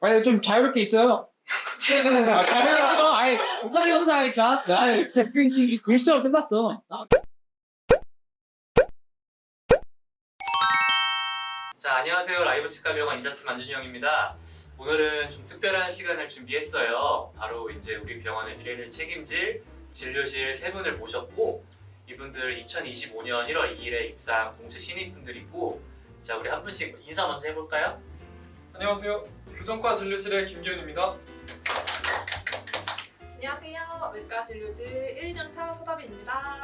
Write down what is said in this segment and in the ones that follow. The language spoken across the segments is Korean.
아니 좀 자유롭게 있어요. 아, 자유롭게. 아니 오빠가 하니까. 아니 글씨로 끝났어. 자, 안녕하세요. 라이브 치과병원 인사팀 안준영입니다. 오늘은 좀 특별한 시간을 준비했어요. 바로 이제 우리 병원의 미래를 책임질 진료실 세 분을 모셨고 이분들 2025년 1월 2일에 입사한 공채 신입분들이고 자, 우리 한 분씩 인사 먼저 해볼까요? 안녕하세요. 교정과 진료실의 김기훈입니다. 안녕하세요. 외과 진료질 1년차 서다빈입니다.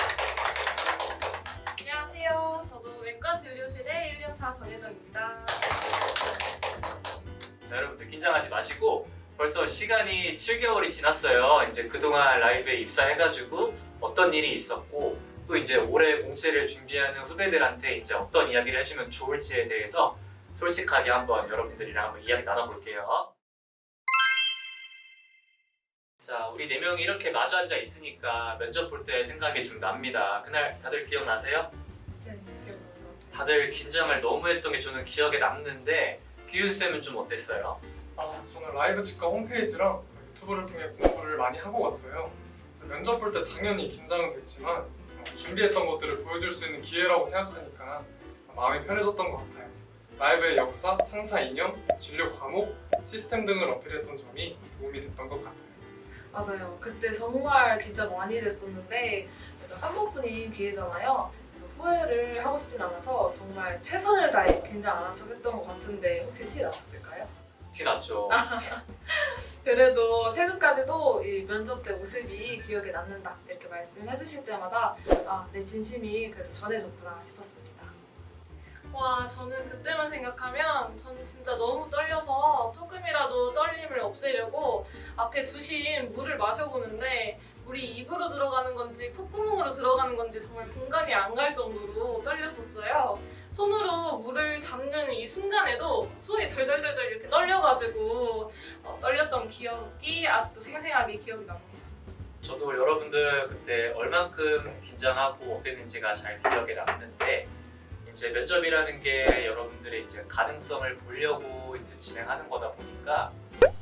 안녕하세요. 저도 외과 진료실의 1년차 전혜정입니다. 자, 여러분들 긴장하지 마시고 벌써 시간이 7개월이 지났어요. 이제 그동안 라이브에 입사해가지고 어떤 일이 있었고 또 이제 올해 공채를 준비하는 후배들한테 이제 어떤 이야기를 해주면 좋을지에 대해서 솔직하게 한번 여러분들이랑 한번 이야기 나눠볼게요. 자, 우리 네 명이 이렇게 마주 앉아 있으니까 면접 볼 때 생각이 좀 납니다. 그날 다들 기억나세요? 네, 기억나요. 다들 긴장을 너무 했던 게 저는 기억에 남는데 기훈 쌤은 좀 어땠어요? 아, 저는 라이브 치과 홈페이지랑 유튜브를 통해 공부를 많이 하고 왔어요. 그래서 면접 볼 때 당연히 긴장은 됐지만 어, 준비했던 것들을 보여줄 수 있는 기회라고 생각하니까 마음이 편해졌던 것 같아요. 라이브의 역사, 창사 이념, 진료 과목, 시스템 등을 어필했던 점이 도움이 됐던 것 같아요. 맞아요. 그때 정말 긴장 많이 됐었는데 그래도 한 번뿐인 기회잖아요. 그래서 후회를 하고 싶진 않아서 정말 최선을 다해 긴장 안 한 척 했던 것 같은데 혹시 티 나셨을까요? 티 났죠? 그래도 최근까지도 이 면접 때 모습이 기억에 남는다 이렇게 말씀해 주실 때마다 아, 내 진심이 그래도 전해졌구나 싶었습니다. 와, 저는 그때만 생각하면 저는 진짜 너무 떨려서 조금이라도 떨림을 없애려고 앞에 주신 물을 마셔보는데 물이 입으로 들어가는 건지 콧구멍으로 들어가는 건지 정말 분간이 안 갈 정도로 떨렸었어요. 손으로 물을 잡는 이 순간에도 손이 덜덜덜덜 이렇게 떨려가지고 어, 떨렸던 기억이 아직도 생생하게 기억이 납니다. 저도 여러분들 그때 얼만큼 긴장하고 어땠는지가 잘 기억에 남는데 이제 면접이라는 게 여러분들의 이제 가능성을 보려고 이제 진행하는 거다 보니까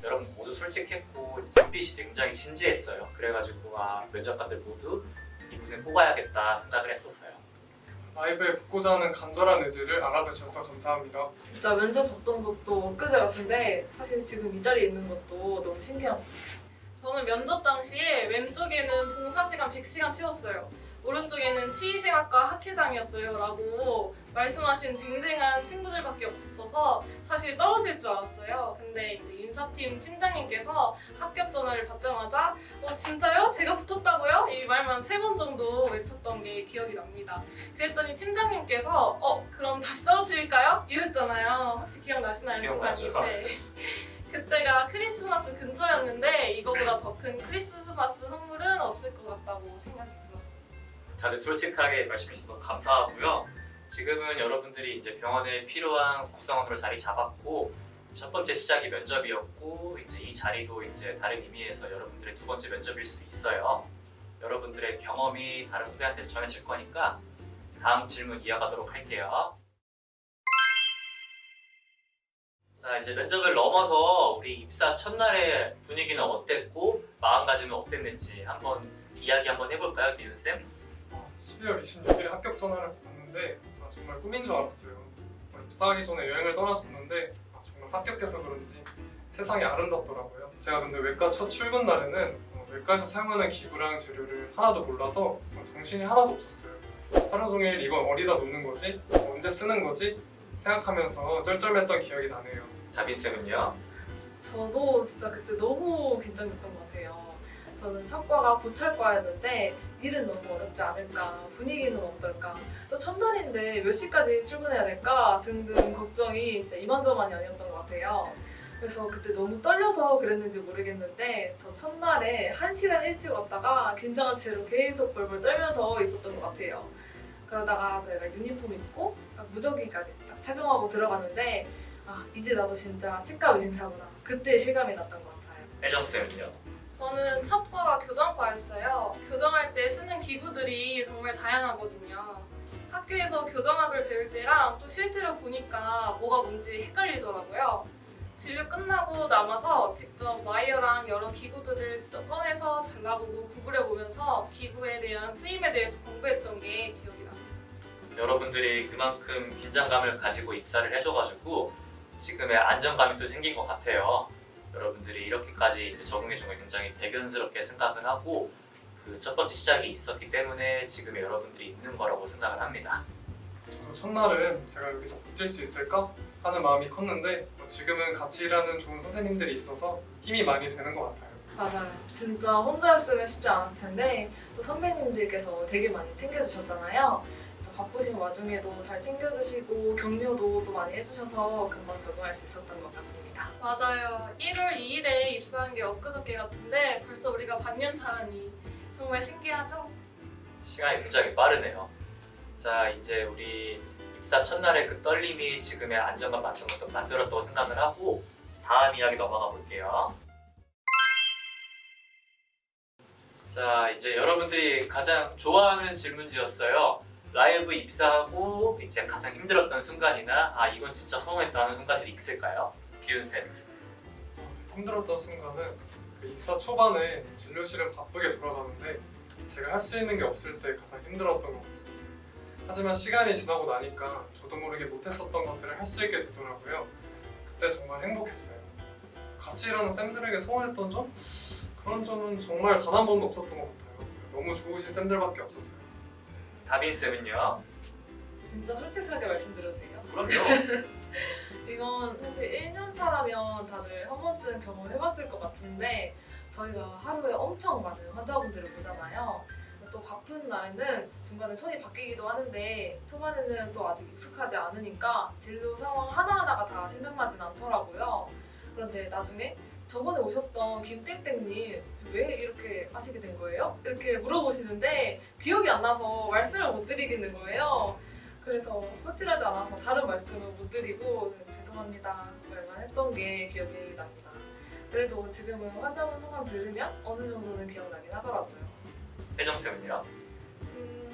여러분 모두 솔직했고 눈빛이 굉장히 진지했어요. 그래가지고 아 면접관들 모두 이분을 뽑아야겠다 생각을 했었어요. 라이브에 붙고자 하는 간절한 의지를 알아봐 주셔서 감사합니다. 진짜 면접 봤던 것도 엊그제 같은데 사실 지금 이 자리에 있는 것도 너무 신기한 저는 면접 당시에 왼쪽에는 봉사 시간 100시간 채웠어요. 오른쪽에는 치의생학과 학회장이었어요. 라고 말씀하신 쟁쟁한 친구들밖에 없었어서 사실 떨어질 줄 알았어요. 근데 이제 인사팀 팀장님께서 합격 전화를 받자마자 어, 진짜요? 제가 붙었다고요? 이 말만 세 번 정도 외쳤던 게 기억이 납니다. 그랬더니 팀장님께서 어, 그럼 다시 떨어뜨릴까요? 이랬잖아요. 혹시 기억나시나요? 기억나죠. 네. 그때가 크리스마스 근처였는데 이거보다 더 큰 크리스마스 선물은 없을 것 같다고 들었었어요. 다들 솔직하게 말씀해 주셔서 감사하고요. 지금은 여러분들이 이제 병원에 필요한 구성원으로 자리 잡았고 첫 번째 시작이 면접이었고 이제 이 자리도 이제 다른 의미에서 여러분들의 두 번째 면접일 수도 있어요. 여러분들의 경험이 다른 후배한테 전해질 거니까 다음 질문 이어가도록 할게요. 자 이제 면접을 넘어서 우리 입사 첫날의 분위기는 어땠고 마음가짐은 어땠는지 한번 이야기 한번 해볼까요, 기윤 쌤? 12월 26일에 합격 전화를 받았는데 아, 정말 꿈인 줄 알았어요. 어, 입사하기 전에 여행을 떠났었는데 아, 정말 합격해서 그런지 세상이 아름답더라고요. 제가 근데 외과 첫 출근 날에는 어, 외과에서 사용하는 기부랑 재료를 하나도 몰라서 어, 정신이 하나도 없었어요. 하루 종일 이건 어디다 놓는 거지? 어, 언제 쓰는 거지? 생각하면서 쩔쩔맸던 기억이 나네요. 다빈 쌤은요? 저도 진짜 그때 너무 긴장됐던 것 같아요. 저는 첫 과가 보철과였는데 일은 너무 어렵지 않을까, 분위기는 어떨까, 또 첫날인데 몇 시까지 출근해야 될까 등등 걱정이 진짜 이만저만이 아니었던 것 같아요. 그래서 그때 너무 떨려서 그랬는지 모르겠는데 저 첫날에 한 시간 일찍 왔다가 긴장한 채로 계속 벌벌 떨면서 있었던 것 같아요. 그러다가 저희가 유니폼 입고 딱 무전기까지 딱 착용하고 들어갔는데 아 이제 나도 진짜 치과 의생사구나 그때 실감이 났던 것 같아요. 세정 쌤은요? 저는 첫 과가 교정과였어요. 교정할 때 쓰는 기구들이 정말 다양하거든요. 학교에서 교정학을 배울 때랑 또 실제로 보니까 뭐가 뭔지 헷갈리더라고요. 진료 끝나고 남아서 직접 와이어랑 여러 기구들을 또 꺼내서 잘라보고 구부려보면서 기구에 대한 쓰임에 대해서 공부했던 게 기억이 나요. 여러분들이 그만큼 긴장감을 가지고 입사를 해줘가지고 지금의 안정감이 또 생긴 것 같아요. 여러분들이 이렇게까지 이제 적응해준 걸 굉장히 대견스럽게 생각을 하고 그 첫 번째 시작이 있었기 때문에 지금의 여러분들이 있는 거라고 생각을 합니다. 첫날은 제가 여기서 버틸 수 있을까 하는 마음이 컸는데 뭐 지금은 같이 일하는 좋은 선생님들이 있어서 힘이 많이 되는 것 같아요. 맞아요. 진짜 혼자였으면 쉽지 않았을 텐데 또 선배님들께서 되게 많이 챙겨주셨잖아요. 그래서 바쁘신 와중에도 잘 챙겨주시고 격려도 또 많이 해주셔서 금방 적응할 수 있었던 것 같습니다. 맞아요. 1월 2일에 입사한 게 엊그저께 같은데 벌써 우리가 반년 차라니 정말 신기하죠? 시간이 굉장히 빠르네요. 자, 이제 우리 입사 첫날의 그 떨림이 지금의 안정감 맞춘 것도 만들었다고 생각을 하고 다음 이야기 넘어가 볼게요. 자, 이제 여러분들이 가장 좋아하는 질문지였어요. 라이브 입사하고 이제 가장 힘들었던 순간이나 아 이건 진짜 성공했다는 순간들이 있을까요? 기훈 쌤. 힘들었던 순간은 그 입사 초반에 진료실은 바쁘게 돌아가는데 제가 할 수 있는 게 없을 때 가장 힘들었던 것 같습니다. 하지만 시간이 지나고 나니까 저도 모르게 못했었던 것들을 할 수 있게 되더라고요. 그때 정말 행복했어요. 같이 일하는 쌤들에게 소원했던 점? 그런 점은 정말 단 한 번도 없었던 것 같아요. 너무 좋으신 쌤들밖에 없었어요. 다빈 쌤은요? 진짜 솔직하게 말씀드려도 돼요? 그럼요. 이건 사실 1년 차라면 다들 한 번쯤 경험해봤을 것 같은데 저희가 하루에 엄청 많은 환자분들을 보잖아요. 또 바쁜 날에는 중간에 손이 바뀌기도 하는데 초반에는 또 아직 익숙하지 않으니까 진료 상황 하나하나가 다 생각나진 않더라고요. 그런데 나중에 저번에 오셨던 김땡땡님 왜 이렇게 하시게 된 거예요? 이렇게 물어보시는데 기억이 안 나서 말씀을 못 드리겠는 거예요. 그래서 확실하지 않아서 다른 말씀을 못 드리고 네, 죄송합니다 말만 했던 게 기억이 납니다. 그래도 지금은 환자분 소감 들으면 어느 정도는 기억나긴 하더라고요. 혜정 쌤은요?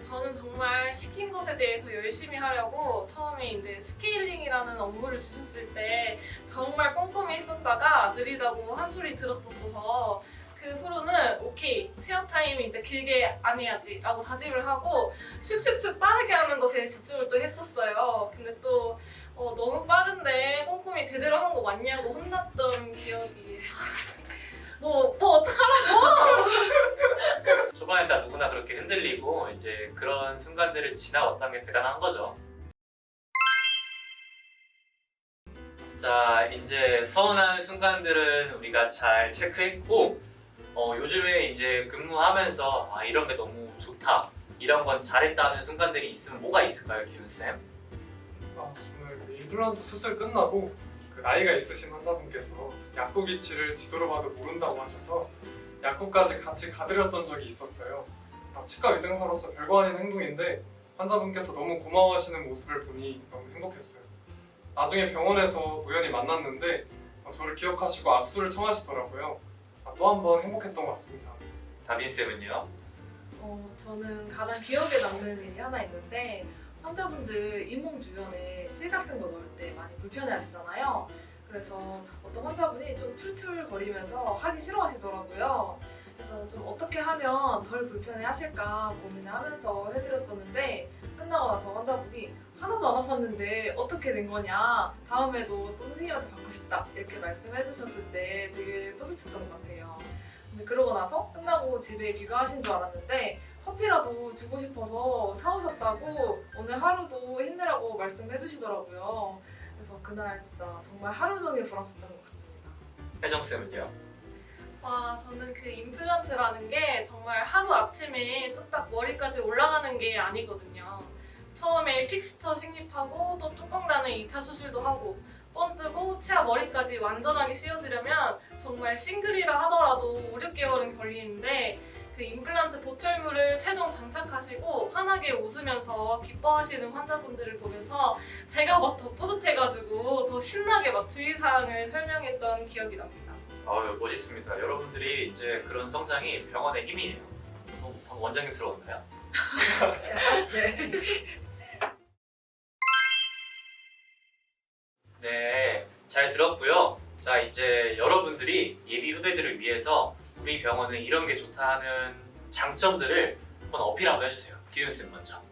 음, 저는 정말 시킨 것에 대해서 열심히 하려고 처음에 이제 스케일링이라는 업무를 주셨을 때 정말 꼼꼼히 했었다가 느리다고 한 소리 들었었어서 그 후로는 오케이 취업 타임 이제 길게 안 해야지 라고 다짐을 하고 슉슉슉 빠르게 하는 것에 집중을 또 했었어요. 근데 또 어, 너무 빠른데 꼼꼼히 제대로 한 거 맞냐고 혼났던 기억이 뭐, 뭐 어떡하라고 초반에 다 누구나 그렇게 흔들리고 이제 그런 순간들을 지나왔다는 게 대단한 거죠. 자, 이제 서운한 순간들은 우리가 잘 체크했고 어, 요즘에 이제 근무하면서 아, 이런 게 너무 좋다. 이런 건 잘했다는 순간들이 있으면 뭐가 있을까요, 기훈 쌤? 아, 저는 그 임플란트 수술 끝나고 그 나이가 있으신 환자분께서 약국 위치를 지도로 봐도 모른다고 하셔서 약국까지 같이 가드렸던 적이 있었어요. 아, 치과 위생사로서 별거 아닌 행동인데 환자분께서 너무 고마워하시는 모습을 보니 너무 행복했어요. 나중에 병원에서 우연히 만났는데 어, 저를 기억하시고 악수를 청하시더라고요. 아, 또한 번 행복했던 것 같습니다. 다빈 쌤은요? 어, 저는 가장 기억에 남는 일이 하나 있는데 환자분들 잇몸 주변에 실 같은 거 넣을 때 많이 불편해 하시잖아요. 그래서 어떤 환자분이 좀 툴툴거리면서 하기 싫어하시더라고요. 그래서 좀 어떻게 하면 덜 불편해 하실까 고민을 하면서 해드렸었는데 끝나고 나서 환자분이 하나도 안 아팠는데 어떻게 된 거냐 다음에도 또 선생님한테 받고 싶다 이렇게 말씀해 주셨을 때 되게 뿌듯했던 것 같아요. 근데 그러고 나서 끝나고 집에 귀가하신 줄 알았는데 커피라도 주고 싶어서 사오셨다고 오늘 하루도 힘내라고 말씀해 주시더라고요. 그래서 그날 진짜 정말 하루 종일 보람찼던 것 같습니다. 혜정 쌤은요? 와 저는 그 임플란트라는 게 정말 하루 아침에 뚝딱 머리까지 올라가는 게 아니거든요. 처음에 픽스처 식립하고 또 뚜껑 나는 2차 수술도 하고 번 뜨고 치아 머리까지 완전하게 씌워주려면 정말 싱글이라 하더라도 5, 6개월은 걸리는데 그 임플란트 보철물을 최종 장착하시고 환하게 웃으면서 기뻐하시는 환자분들을 보면서 제가 막 더 뿌듯해가지고 더 신나게 막 주의사항을 설명했던 기억이 납니다. 아유, 멋있습니다. 여러분들이 이제 그런 성장이 병원의 힘이에요. 어, 방금 원장님스러웠나요? 네. 네, 잘 들었고요. 자 이제 여러분들이 예비 후배들을 위해서 우리 병원은 이런 게 좋다는 장점들을 한번 어필 한번 해주세요. 기훈 쌤 먼저.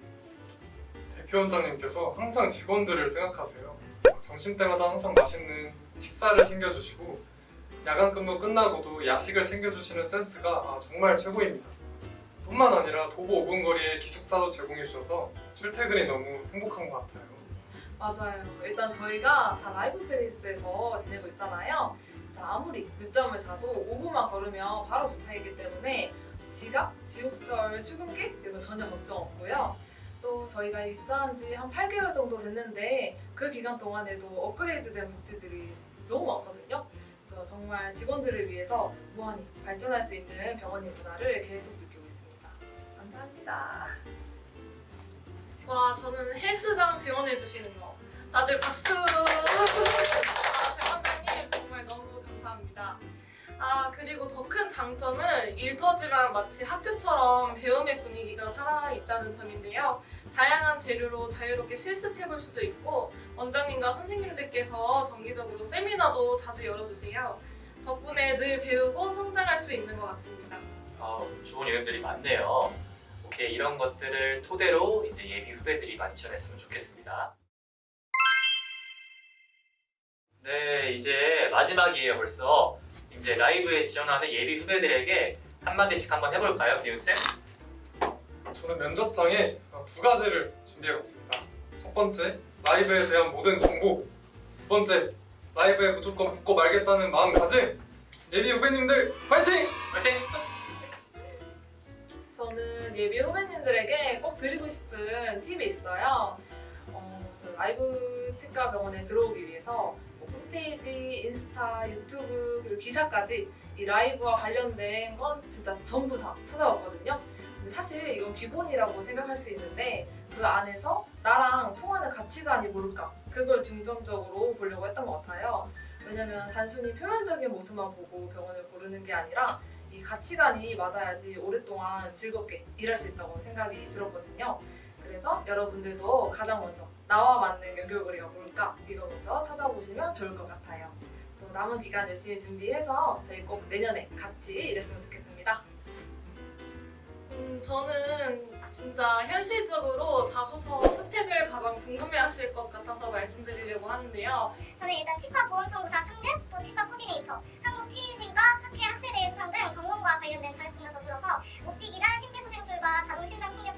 대표 원장님께서 항상 직원들을 생각하세요. 점심 때마다 항상 맛있는 식사를 챙겨주시고 야간 근무 끝나고도 야식을 챙겨주시는 센스가 아, 정말 최고입니다. 뿐만 아니라 도보 5분 거리에 기숙사도 제공해 주셔서 출퇴근이 너무 행복한 것 같아요. 맞아요. 일단 저희가 다 라이브 페리스에서 지내고 있잖아요. 그래서 아무리 늦잠을 자도 5분만 걸으면 바로 도착이기 때문에 지각, 지옥철, 출근길 이런 거 전혀 걱정 없고요. 또 저희가 입사한 지 한 8개월 정도 됐는데 그 기간 동안에도 업그레이드된 복지들이 너무 많거든요. 그래서 정말 직원들을 위해서 무한히 발전할 수 있는 병원의 문화를 계속 느끼고 있습니다. 감사합니다. 와 저는 헬스장 지원해 주시는 거 다들 박수 아 그리고 더 큰 장점은 일터지만 마치 학교처럼 배움의 분위기가 살아있다는 점인데요 다양한 재료로 자유롭게 실습해 볼 수도 있고 원장님과 선생님들께서 정기적으로 세미나도 자주 열어주세요 덕분에 늘 배우고 성장할 수 있는 것 같습니다 아, 좋은 이름들이 많네요. 오케이 이런 것들을 토대로 이제 예비 후배들이 지원했으면 좋겠습니다. 네 이제 마지막이에요 벌써. 이제 라이브에 지원하는 예비 후배들에게 한 마디씩 한번 해볼까요, 기훈 쌤? 저는 면접장에 어, 두 가지를 준비해봤습니다. 첫 번째, 라이브에 대한 모든 정보. 두 번째, 라이브에 무조건 붙고 말겠다는 마음가짐. 예비 후배님들 파이팅! 화이팅! 저는 예비 후배님들에게 꼭 드리고 싶은 팁이 있어요. 어, 저 라이브 치과 병원에 들어오기 위해서 뭐 홈페이지, 인스타, 유튜브 그리고 기사까지 이 라이브와 관련된 건 진짜 전부 다 찾아봤거든요. 근데 사실 이건 기본이라고 생각할 수 있는데 그 안에서 나랑 통하는 가치관이 뭘까 그걸 중점적으로 보려고 했던 것 같아요. 왜냐면 단순히 표면적인 모습만 보고 병원을 고르는 게 아니라 이 가치관이 맞아야지 오랫동안 즐겁게 일할 수 있다고 생각이 들었거든요. 그래서 여러분들도 가장 먼저 나와 맞는 연결고리가 뭘까 이거 먼저 찾아보시면 좋을 것 같아요. 또 남은 기간 열심히 준비해서 저희 꼭 내년에 같이 일했으면 좋겠습니다. 음, 저는 진짜 현실적으로 자소서 스펙을 가장 궁금해하실 것 같아서 말씀드리려고 하는데요. 저는 일단 치과 보험청구사 3급, 또 치과 코디네이터, 한국 치인생과 학회 학술대회 수상 등 전공과 관련된 자격증과 더불어서 못비기나 심폐소생술과 자동심장 충격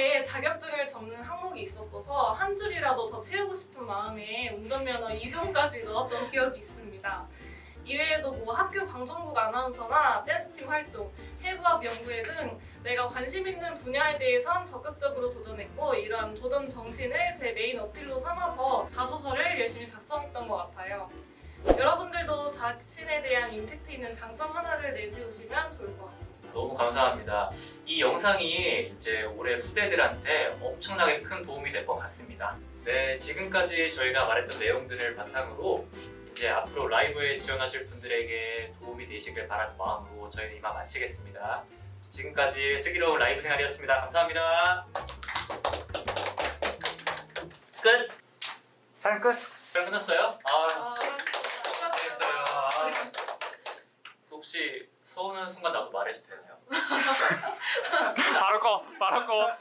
자소서에 자격증을 적는 항목이 있었어서 한 줄이라도 더 채우고 싶은 마음에 운전면허 2종까지 넣었던 기억이 있습니다. 이외에도 뭐 학교 방송국 아나운서나 댄스팀 활동, 해부학 연구회 등 내가 관심 있는 분야에 대해선 적극적으로 도전했고 이러한 도전 정신을 제 메인 어필로 삼아서 자소서를 열심히 작성했던 것 같아요. 여러분들도 자신에 대한 임팩트 있는 장점 하나를 내세우시면 좋을 것 같습니다. 너무 감사합니다. 이 영상이 이제 올해 후배들한테 엄청나게 큰 도움이 될 것 같습니다. 네, 지금까지 저희가 말했던 내용들을 바탕으로 이제 앞으로 라이브에 지원하실 분들에게 도움이 되시길 바라는 마음으로 저희는 이만 마치겠습니다. 지금까지 슬기로운 라이브 생활이었습니다. 감사합니다. 끝! 촬영 끝! 촬영 끝났어요? 아, 아, 재밌어요. 아, 혹시 서운한 순간 나도 말해도 되나요? 바로 꺼, 바로 꺼.